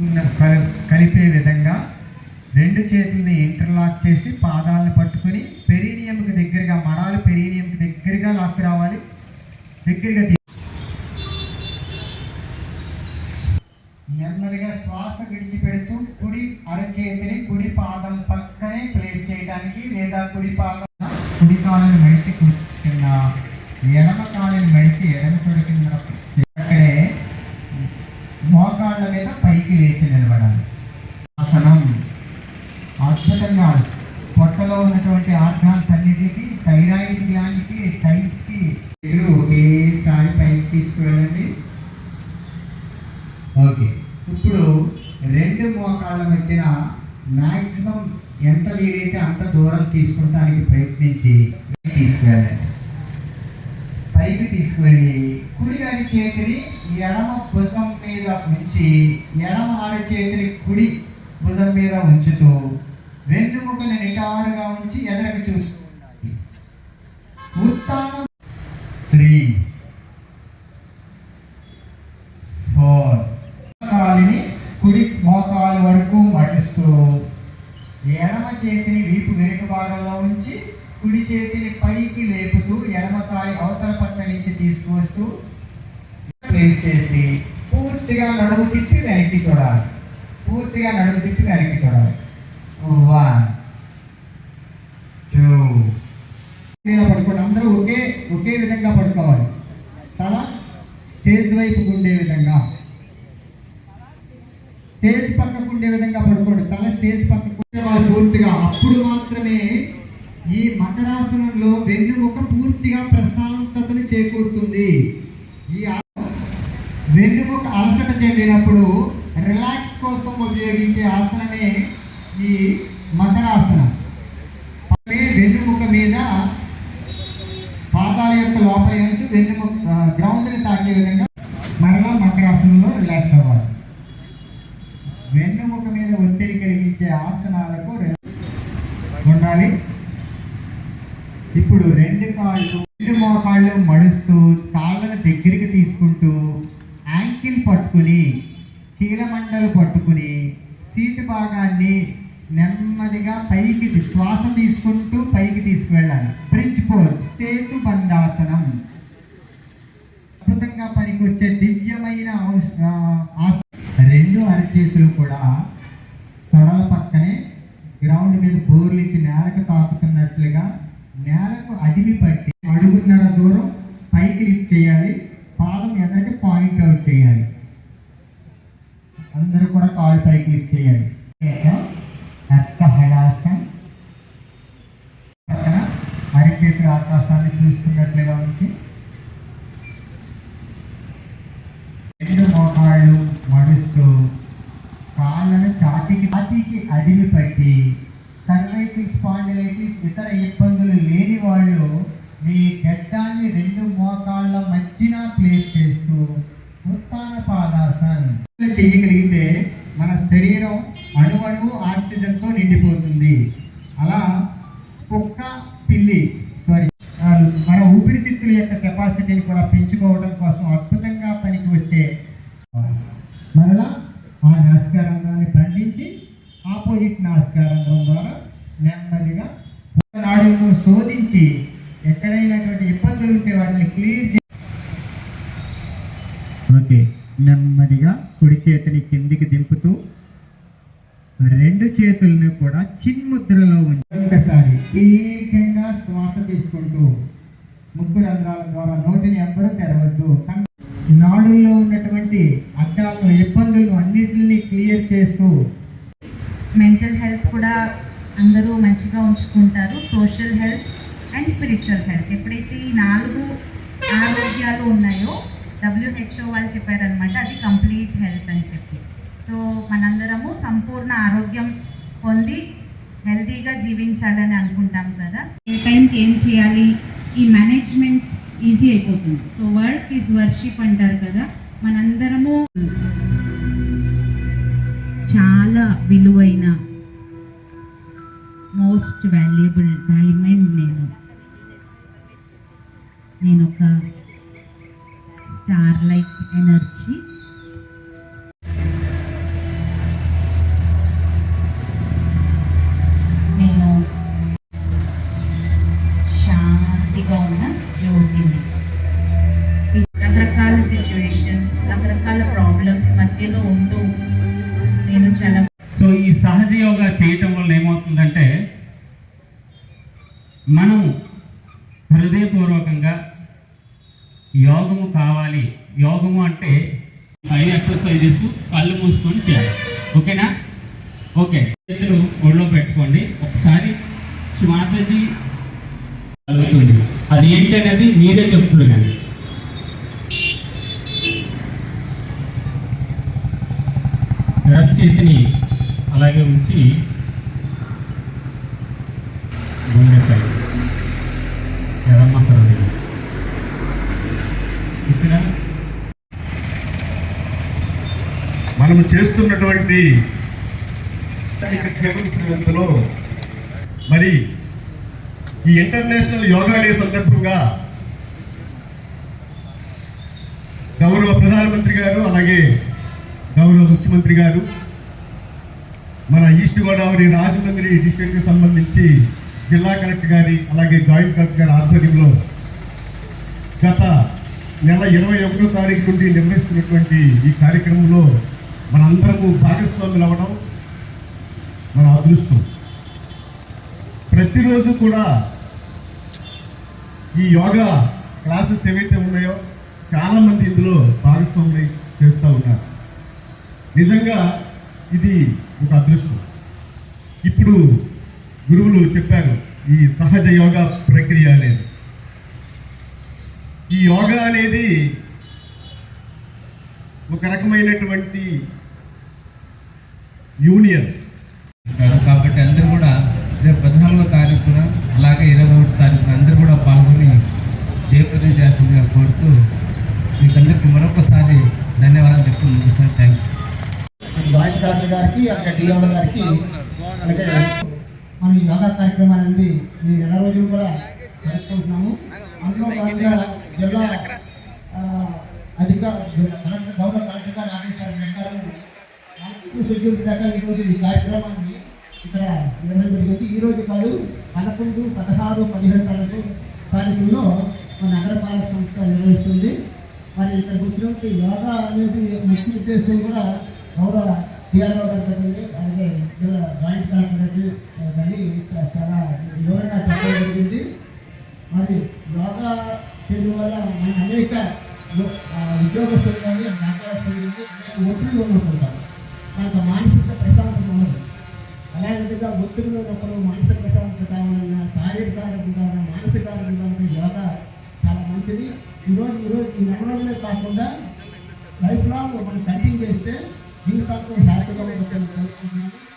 కలిపే విధంగా రెండు చేతుల్ని ఇంటర్లాక్ చేసి పాదాలను పట్టుకుని పెరీనియంకి దగ్గరగా మడాలు పెరీనియంకి దగ్గరగా లాక్కు రావాలి. దగ్గరగా నెమ్మదిగా శ్వాస విడిచిపెడుతూ కుడి అరచేతిని కుడి పాదం పక్కనే ప్లేస్ చేయడానికి లేదా కుడి పాదం కుడి కాలను మడిచి కుడి కింద ఎడమ కాలుని మడిచి ఎడమ తొడి కింద అక్కడే మోకాళ్ళ మీద పైకి లేచి నిలబడాలి ఆసనం అద్భుతంగా పొట్టలో ఉన్నటువంటి ఆర్గాన్స్ అన్నిటికీ థైరాయిడ్ గ్లాండ్కి టైస్కి మీరు ఒకేసారి పైకి తీసుకువెళ్ళండి ఓకే. ఇప్పుడు రెండు మోకాళ్ళ మధ్యన మ్యాక్సిమం ఎంత వీలైతే అంత దూరం తీసుకుంటానికి ప్రయత్నించి తీసుకువెళ్ళండి పైకి తీసుకువెళ్ళి కుడి అరిచేతిని ఎడమ భుజం మీద ఉంచి ఎడమ అరిచేతిని కుడి భుజం మీద ఉంచుతూ వెన్నుముకని నిటారుగా ఉంచి ఎదరికి చూస్తూ ఉండాలి. ఉత్తానం త్రీ ఫోర్. కాలిని కుడి మోకాలు వరకు మడిస్తూ ఎడమ చేతిని వీపు వెనుక భాగంలో ఉంచి కుడి చేతిని పైకి లేపుతూ ఎడమ అవతల పక్క నుంచి తీసుకువస్తూ ప్లేస్ చేసి పూర్తిగా నడుము తిప్పి వెనక్కి చూడాలి. పూర్తిగా నడుము తిప్పి వెనక్కి చూడాలి వన్ టూ మీద పడుకోండి. అందరూ ఒకే ఒకే విధంగా పడుకోవాలి. తల స్టేజ్ వైపు ఉండే విధంగా. స్టేజ్ పక్కకు ఉండే విధంగా పడుకోండి. తల స్టేజ్ పక్కకు ఉండే పూర్తిగా. అప్పుడు మాత్రమే ఈ మకరాసనంలో వెన్నుముక పూర్తిగా ప్రశాంతతను చేకూరుతుంది ఈ ఆ- వెన్నుముక అలసట చెందినప్పుడు రిలాక్స్ కోసం ఉపయోగించే ఆసనమే ఈ మకరాసనం వెన్నుముక మీద పాదాల యొక్క లోపల నుంచి వెన్నుముక గ్రౌండ్ని తాకే విధంగా మరలా మకరాసనంలో రిలాక్స్ అవ్వాలి. వెన్నుముక మీద ఒత్తిడి కలిగించే ఆసనాలకు ఉండాలి. ఇప్పుడు రెండు కాళ్ళు రెండు మోకాళ్ళు మడుస్తూ కాళ్ళను దగ్గరికి తీసుకుంటూ యాంకిల్ పట్టుకుని చీలమండలు పట్టుకుని భాగాన్ని నెమ్మదిగా పైకి శ్వాస తీసుకుంటూ పైకి తీసుకువెళ్ళాలి. బ్రిడ్జ్ పోజ్ సేతు బంధాసనం. అద్భుతంగా పనికొచ్చే దివ్యమైన రెండు అరచేతులు కూడా తొడల పక్కనే గ్రౌండ్ మీద బోర్లించి నేలకు తాకుతున్నట్లుగా నేలకు అదిమి పట్టి అడుగున్నర దూరం పైకి లిఫ్ట్ చేయాలి పాదం ఎదటి పాయింట్ అవుట్ చేయాలి అందరూ కూడా కాళ్ళు పైకి లిఫ్ట్ చేయాలి హడాసం పక్కన అరిచేతుల ఆకాశాన్ని చూస్తున్నట్లుగా ఉంచి రెండు మోకాళ్ళు మడుస్తూ కాళ్ళను ఛాతీకి ఛాతీకి అడిగి పట్టి సర్వైకల్ స్పాండిలైటిస్ ఇతర ఇబ్బందులు కెపాసిటీని కూడా పెంచుకోవడం కోసం అద్భుతంగా పనికి వచ్చే మరలా ఆ నాసికారంధ్రాన్ని బంధించి ఆపోజిట్ నాసికారంధ్రం ద్వారా నెమ్మదిగా నాడులను శోధించి ఎక్కడైనటువంటి ఇబ్బందులు ఉంటే వాటిని క్లియర్ ఓకే నెమ్మదిగా కుడి చేతిని కిందికి దింపుతూ రెండు చేతులను కూడా చిన్ముద్రలో ఉంచి ఒకసారి దీర్ఘంగా శ్వాస తీసుకుంటూ ముక్కు రంధ్రాల ద్వారా నోటిని ఎప్పుడూ తెరవద్దు. నాడుల్లో ఉన్నటువంటి అడ్డాలను ఇబ్బందులు అన్నిటిని క్లియర్ చేస్తూ మెంటల్ హెల్త్ కూడా అందరూ మంచిగా ఉంచుకుంటారు. Social health and spiritual health ఎప్పుడైతే ఈ నాలుగు ఆరోగ్యాలు ఉన్నాయో డబ్ల్యూహెచ్ఓ వాళ్ళు చెప్పారనమాట అది కంప్లీట్ హెల్త్ అని చెప్పి. సో మనందరము సంపూర్ణ ఆరోగ్యం పొంది హెల్తీగా జీవించాలని అనుకుంటాం కదా. ఏ టైంకి ఏం చేయాలి? ఈ మేనేజ్మెంట్ ఈజీ అయిపోతుంది. సో వర్క్ ఈజ్ వర్షిప్ అంటారు కదా మనందరము చాలా విలువైన మోస్ట్ వాల్యుబుల్ డైమండ్ నేను. నేను ఒక స్టార్ లైక్ ఎనర్జీ చాలా సో ఈ సహజ యోగా చేయటం వల్ల ఏమవుతుందంటే మనం హృదయపూర్వకంగా యోగము కావాలి. యోగము అంటే ఫైవ్ ఎక్సర్సైజెస్ కళ్ళు మూసుకొని చేయాలి. ఓకేనా? ఓకే. చేతులు ఒళ్ళో పెట్టుకోండి ఒకసారి మాతాజీ కలుగుతుంది అది ఏంటి అనేది మీరే చెప్తున్నారు కానీ ఎడమ చేతిని అలాగే ఉంచి గుండెపై ఎడమ ఇక్కడ మనం చేస్తున్నటువంటి కేవలసినంతలో మరి ఈ ఇంటర్నేషనల్ యోగా డే సందర్భంగా గౌరవ ప్రధానమంత్రి గారు అలాగే ముఖ్యమంత్రి గారు మన ఈస్ట్ గోదావరి రాజమండ్రి డిస్ట్రిక్ట్కి సంబంధించి జిల్లా కలెక్టర్ గారి అలాగే జాయింట్ కలెక్టర్ గారి ఆధ్వర్యంలో గత నెల ఇరవై ఒకటో తారీఖు నుండి నిర్వహిస్తున్నటువంటి ఈ కార్యక్రమంలో మనందరము భాగస్వాములు అవ్వడం మన అదృష్టం. ప్రతిరోజు కూడా ఈ యోగా క్లాసెస్ ఏవైతే ఉన్నాయో చాలామంది ఇందులో భాగస్వాములై చేస్తూ ఉన్నారు. నిజంగా ఇది ఒక అదృష్టం. ఇప్పుడు గురువులు చెప్పారు ఈ సహజ యోగా ప్రక్రియ అనేది. ఈ యోగా అనేది ఒక రకమైనటువంటి యూనియన్. కాబట్టి అందరూ కూడా రేపు పద్నాలుగో తారీఖున అలాగే ఇరవై ఒకటి తారీఖున అందరూ కూడా పాల్గొని జయప్రదం చేయాల్సిందిగా కోరుతూ మీకు అందరికీ మరొకసారి ధన్యవాదాలు చెప్తూ ముగిస్తాను. థ్యాంక్ యూ జాయింట్ కలెక్టర్ గారికి అలాగే డిఎంఓ గారికి అలాగే మనం ఈ యోగా కార్యక్రమాన్ని అనేది ఈ నెల రోజులు కూడా జరుపుకుంటున్నాము. అందులో భాగంగా జిల్లా ఆ, కలెక్టర్ గౌరవ కలెక్టర్ గారు ఆదేశాల ప్రకారం యాక్టివ్ షెడ్యూల్ ప్రకారం ఈరోజు ఈ కార్యక్రమాన్ని ఇక్కడ నిర్వహణ జరిగింది. ఈ రోజు కాదు పదకొండు పదహారు పదిహేడు తారీఖు తారీఖుల్లో మన నగరపాలక సంస్థ నిర్వహిస్తుంది. మరి ఇక్కడ వచ్చినటువంటి యోగా అనేది ముఖ్య ఉద్దేశం కూడా గౌరవ టీఆర్ఓ గారు పెట్టింది అలాగే జిల్లా జాయింట్ కలెక్టర్ గారికి కానీ చాలా వివరంగా చెప్పడం జరిగింది. మరి యోగా చేయడం వల్ల మన అనేక ఉద్యోగస్తులు కానీ వ్యాపారస్తులు కానీ అనేక ఒత్తిడిలో ఉంటుంటారు మనకు మానసిక ప్రశాంతత ఉండదు. అలా విధంగా ఒత్తిడిలో ఒకరు మానసిక ప్రశాంతత కావాలన్నా శారీరక ఆరోగ్యం కావాలన్నా మానసిక ఆరోగ్యం కావాలన్నా యోగా చాలా మంచిది. ఈరోజు ఈరోజు ఈ నెల రోజులే కాకుండా లైఫ్ లాంగ్ మనం కంటిన్యూ చేస్తే జీవితాంతం హ్యాపీగా ఉంటుంది